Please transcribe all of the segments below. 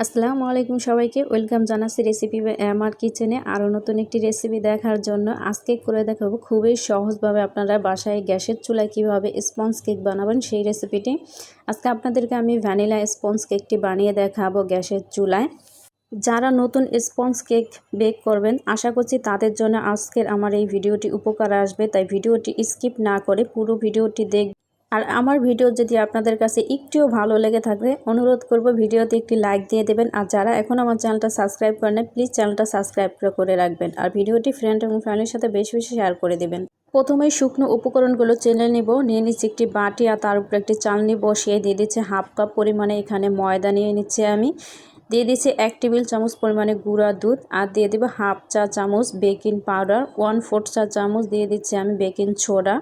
আসসালামু আলাইকুম সবাইকে। ওয়েলকাম জানাচ্ছি রেসিপি আমার কিচেনে আরও নতুন একটি রেসিপি দেখার জন্য। আজকে করে দেখাবো খুবই সহজভাবে আপনারা বাসায় গ্যাসের চুলায় কীভাবে স্পঞ্জ কেক বানাবেন সেই রেসিপিটি। আজকে আপনাদেরকে আমি ভ্যানিলা স্পঞ্জ কেকটি বানিয়ে দেখাবো গ্যাসের চুলায়। যারা নতুন স্পঞ্জ কেক বেক করবেন, আশা করছি তাদের জন্য আজকের আমার এই ভিডিওটি উপকার আসবে। তাই ভিডিওটি স্কিপ না করে পুরো ভিডিওটি দেখ আর আমার ভিডিও যদি আপনাদের কাছে একটুও ভালো লেগে থাকে, অনুরোধ করব ভিডিওতে একটি লাইক দিয়ে দেবেন। আর যারা এখন আমার চ্যানেলটা সাবস্ক্রাইব করেন প্লিজ চ্যানেলটা সাবস্ক্রাইব করে রাখবেন। আর ভিডিওটি ফ্রেন্ড এবং ফ্যামিলির সাথে বেশি বেশি শেয়ার করে দেবেন। প্রথমেই শুকনো উপকরণগুলো চেনে নিব, নিয়ে নিচ্ছি একটি বাটি আর তার উপরে একটি চালনি বসিয়ে দিয়ে দিচ্ছে হাফ কাপ পরিমাণে এখানে ময়দা নিয়ে নিচ্ছে আমি। দিয়ে দিচ্ছি এক টেবিল চামচ পরিমাণে গুঁড়া দুধ আর দিয়ে দেবো হাফ চা চামচ বেকিং পাউডার ওয়ান ফোর্থ চা চামচ দিয়ে দিচ্ছি আমি বেকিং ছোডা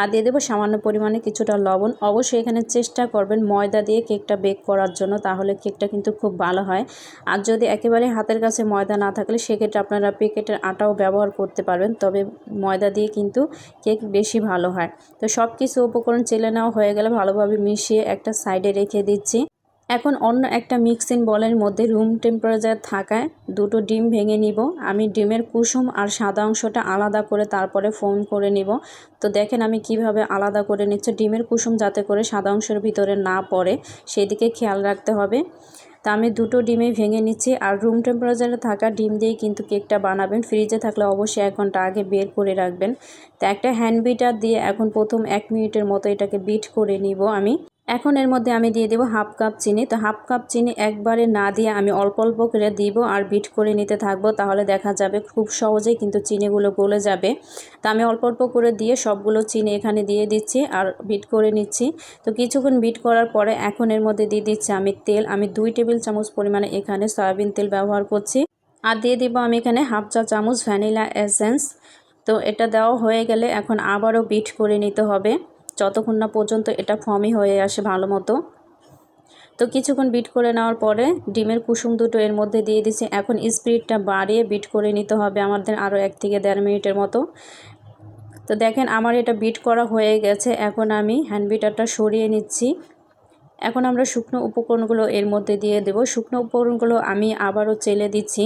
আর দিয়ে দেবো সামান্য পরিমাণে কিছুটা লবণ। অবশ্যই এখানে চেষ্টা করবেন ময়দা দিয়ে কেকটা বেক করার জন্য, তাহলে কেকটা কিন্তু খুব ভালো হয়। আর যদি একেবারে হাতের কাছে ময়দা না থাকলে, সেক্ষেত্রে আপনারা প্যাকেটের আটাও ব্যবহার করতে পারবেন, তবে ময়দা দিয়ে কিন্তু কেক বেশি ভালো হয়। তো সব কিছু উপকরণ চেলে নেওয়া হয়ে গেলে ভালোভাবে মিশিয়ে একটা সাইডে রেখে দিচ্ছি। এখন অন্য একটা মিক্সিং বলের মধ্যে রুম টেম্পারেচার থাকায় দুটো ডিম ভেঙে নিব। আমি ডিমের কুসুম আর সাদা অংশটা আলাদা করে তারপরে ফোন করে নিব। তো দেখেন আমি কীভাবে আলাদা করে নিচ্ছি। ডিমের কুসুম যাতে করে সাদা অংশের ভিতরে না পড়ে, সেদিকে খেয়াল রাখতে হবে। তা আমি দুটো ডিমে ভেঙে নিচ্ছি আর রুম টেম্পারেচারে থাকা ডিম দিয়েই কিন্তু কেকটা বানাবেন। ফ্রিজে থাকলে অবশ্যই এক ঘণ্টা আগে বের করে রাখবেন। তো একটা হ্যান্ড বিটার দিয়ে এখন প্রথম এক মিনিটের মতো এটাকে বিট করে নিব আমি। এখন এর মধ্যে আমি দিয়ে দেবো হাফ কাপ চিনি। তো হাফ কাপ চিনি একবারে না দিয়ে আমি অল্প অল্প করে দিব আর বিট করে নিতে থাকব। তাহলে দেখা যাবে খুব সহজেই কিন্তু চিনিগুলো গলে যাবে। তো আমি অল্প অল্প করে দিয়ে সবগুলো চিনি এখানে দিয়ে দিচ্ছি আর বিট করে নিচ্ছি। তো কিছুক্ষণ বিট করার পরে এখন এর মধ্যে দিয়ে দিচ্ছি আমি তেল। আমি দুই টেবিল চামচ পরিমাণে এখানে সয়াবিন তেল ব্যবহার করছি। আর দিয়ে দিব আমি এখানে হাফ চা চামচ ভ্যানিলা এসেন্স। তো এটা দেওয়া হয়ে গেলে এখন আবারও বিট করে নিতে হবে। যতক্ষণ না পর্যন্ত এটা ফর্মই হয়ে আসে ভালো মতো। তো কিছুক্ষণ বিট করে নেওয়ার পরে ডিমের কুসুম দুটো এর মধ্যে দিয়ে দিচ্ছি এখন স্পিডটা বাড়িয়ে বিট করে নিতে হবে আমাদের আরও এক থেকে দেড় মিনিটের মতো। তো দেখেন আমার এটা বিট করা হয়ে গেছে। এখন আমি হ্যান্ড বিটারটা সরিয়ে নিচ্ছি। এখন আমরা শুকনো উপকরণগুলো এর মধ্যে দিয়ে দেব। শুকনো উপকরণগুলো আমি আবারও চেলে দিচ্ছি।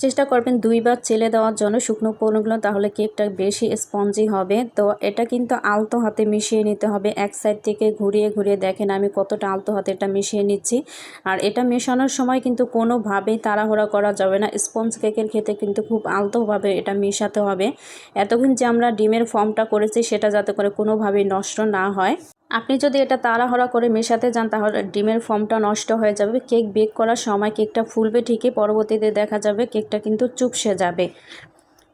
চেষ্টা করবেন দুইবার চেলে দেওয়ার জন্য শুকনো উপকরণগুলো তাহলে কেকটা বেশি স্পঞ্জি হবে। তো এটা কিন্তু আলতো হাতে মিশিয়ে নিতে হবে। এক সাইড থেকে ঘুরিয়ে ঘুরিয়ে দেখেন আমি কতটা আলতো হাতে এটা মিশিয়ে নিচ্ছি। আর এটা মেশানোর সময় কিন্তু কোনোভাবেই তাড়াহুড়া করা যাবে না। স্পঞ্জ কেকের ক্ষেত্রে কিন্তু খুব আলতোভাবে এটা মেশাতে হবে। এতক্ষণ যে আমরা ডিমের ফর্মটা করেছি, সেটা যাতে করে কোনোভাবেই নষ্ট না হয়। আপনি যদি এটা তাড়াহড়া করে মেশাতে যান, তাহলে ডিমের ফর্মটা নষ্ট হয়ে যাবে। কেক বেক করার সময় কেকটা ফুলবে ঠিকই, পরবর্তীতে দেখা যাবে কেকটা কিন্তু চুপসে যাবে।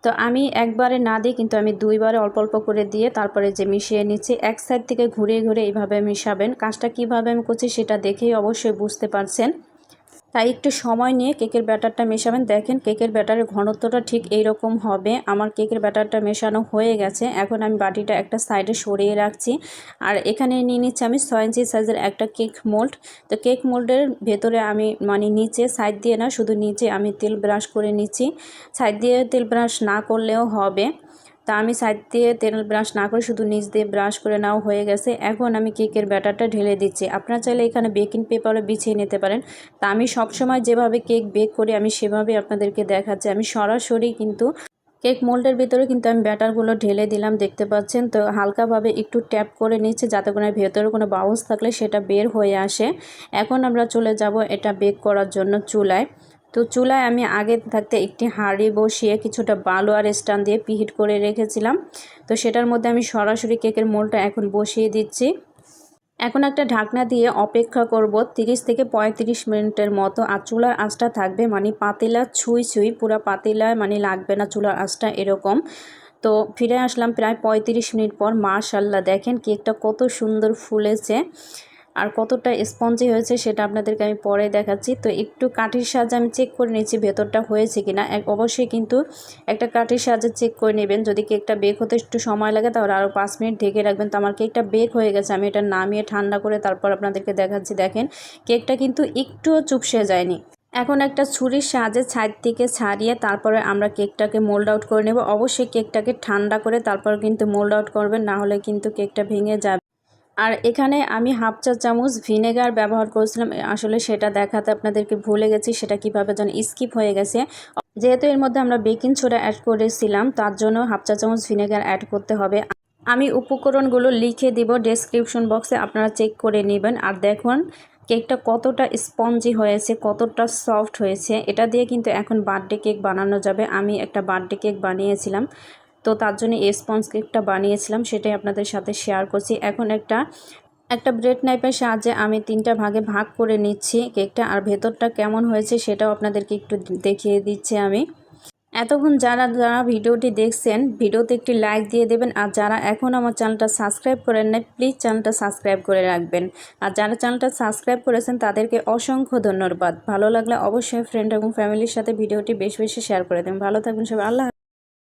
তো আমি একবারে না দিই কিন্তু আমি দুইবারে অল্প অল্প করে দিয়ে তারপরে যে মিশিয়ে নিচ্ছি, এক সাইড থেকে ঘুরে ঘুরে এইভাবে মিশাবেন। কাজটা কীভাবে আমি করছি সেটা দেখেই অবশ্যই বুঝতে পারছেন। তাই একটু সময় নিয়ে কেকের ব্যাটারটা মেশাবেন। দেখেন, কেকের ব্যাটারের ঘনত্বটা ঠিক এই রকম হবে। আমার কেকের ব্যাটারটা মেশানো হয়ে গেছে। এখন আমি বাটিটা একটা সাইডে সরিয়ে রাখছি। আর এখানে নিয়ে নিচ্ছি আমি ছয় ইঞ্চি সাইজের একটা কেক মোল্ড। তো কেক মোল্ডের ভেতরে আমি মানে নিচে সাইড দিয়ে না, শুধু নিচে আমি তেল ব্রাশ করে নিচ্ছি। সাইড দিয়ে তেল ব্রাশ না করলেও হবে। তা আমি সাইড দিয়ে তেল ব্রাশ না করে শুধু নিচ দিয়ে ব্রাশ করে নাও হয়ে গেছে। এখন আমি কেকের ব্যাটারটা ঢেলে দিচ্ছি। আপনারা চাইলে এখানে বেকিং পেপারও বিছিয়ে নিতে পারেন। তা আমি সবসময় যেভাবে কেক বেক করি, আমি সেভাবে আপনাদেরকে দেখাচ্ছি। আমি সরাসরি কিন্তু কেক মোল্ডের ভিতরে কিন্তু আমি ব্যাটারগুলো ঢেলে দিলাম, দেখতে পাচ্ছেন? তো হালকাভাবে একটু ট্যাপ করে নিচ্ছে যাতে করে ভেতরে কোনো বাউন্স থাকলে সেটা বের হয়ে আসে। এখন আমরা চলে যাব এটা বেক করার জন্য চুলায়। তো চুলায় আমি আগে থাকতে একটি হাঁড়ি বসিয়ে কিছুটা বালু আর স্টান দিয়ে পিহিট করে রেখেছিলাম। তো সেটার মধ্যে আমি সরাসরি কেকের মোলটা এখন বসিয়ে দিচ্ছি। এখন একটা ঢাকনা দিয়ে অপেক্ষা করব 30 থেকে 35 মিনিটের মতো। আর চুলার আঁচটা থাকবে মানে পাতিলা ছুঁই ছুঁই, পুরো পাতিলায় মানে লাগবে না চুলার আঁচটা এরকম। তো ফিরে আসলাম প্রায় 35 মিনিট পর। মাশাল্লাহ দেখেন কেকটা কত সুন্দর ফুলেছে। আর কতটা স্পঞ্জি হয়েছে সেটা আপনাদেরকে আমি পরে দেখাচ্ছি। তো একটু কাঠির সাহায্যে আমি চেক করে নিচ্ছি ভেতরটা হয়েছে কিনা। এক, অবশ্যই কিন্তু একটা কাঠির সাহায্যে চেক করে নেবেন। যদি কেকটা বেক হতে একটু সময় লাগে তাহলে আরও পাঁচ মিনিট ঢেকে রাখবেন। তো আমার কেকটা বেক হয়ে গেছে, আমি এটা নামিয়ে ঠান্ডা করে তারপর আপনাদেরকে দেখাচ্ছি। দেখেন, কেকটা কিন্তু একটুও চুপসে যায়নি। এখন একটা ছুরির সাহায্যে ছাইড থেকে ছাড়িয়ে তারপরে আমরা কেকটাকে মোল্ড আউট করে নেব। অবশ্যই কেকটাকে ঠান্ডা করে তারপর কিন্তু মোল্ড আউট করবেন, না হলে কিন্তু কেকটা ভেঙে যাবে। আর এখানে আমি হাফ চা চামচ ভিনেগার ব্যবহার করেছিলাম। আসলে সেটা দেখাতে আপনাদেরকে ভুলে গেছি, সেটা কীভাবে যেন স্কিপ হয়ে গেছে। যেহেতু এর মধ্যে আমরা বেকিং সোডা অ্যাড করেছিলাম, তার জন্য হাফ চা চামচ ভিনেগার অ্যাড করতে হবে। আমি উপকরণগুলো লিখে দিব ডেসক্রিপশন বক্সে আপনারা চেক করে নেবেন। আর দেখুন, কেকটা কতটা স্পঞ্জি হয়েছে, কতটা সফট হয়েছে। এটা দিয়ে কিন্তু এখন বার্থডে কেক বানানো যাবে। আমি একটা বার্থডে কেক বানিয়েছিলাম। তো তার জন্য এই স্পঞ্জ কেকটা বানিয়েছিলাম, সেটাই আপনাদের সাথে শেয়ার করছি। এখন একটা একটা ব্রেড নাইফের সাহায্যে আমি তিনটা ভাগে ভাগ করে নিচ্ছি কেকটা, আর ভেতরটা কেমন হয়েছে সেটাও আপনাদেরকে একটু দেখিয়ে দিচ্ছি আমি। এতক্ষণ যারা যারা ভিডিওটি দেখছেন, ভিডিওতে একটি লাইক দিয়ে দেবেন, আর যারা এখন আমার চ্যানেলটা সাবস্ক্রাইব করেন নাই প্লিজ চ্যানেলটা সাবস্ক্রাইব করে রাখবেন। আর যারা চ্যানেলটা সাবস্ক্রাইব করেছেন, তাদেরকে অসংখ্য ধন্যবাদ। ভালো লাগলে অবশ্যই ফ্রেন্ড এবং ফ্যামিলির সাথে ভিডিওটি বেশি বেশি শেয়ার করে দেবেন। ভালো থাকবেন সবাই, আল্লাহ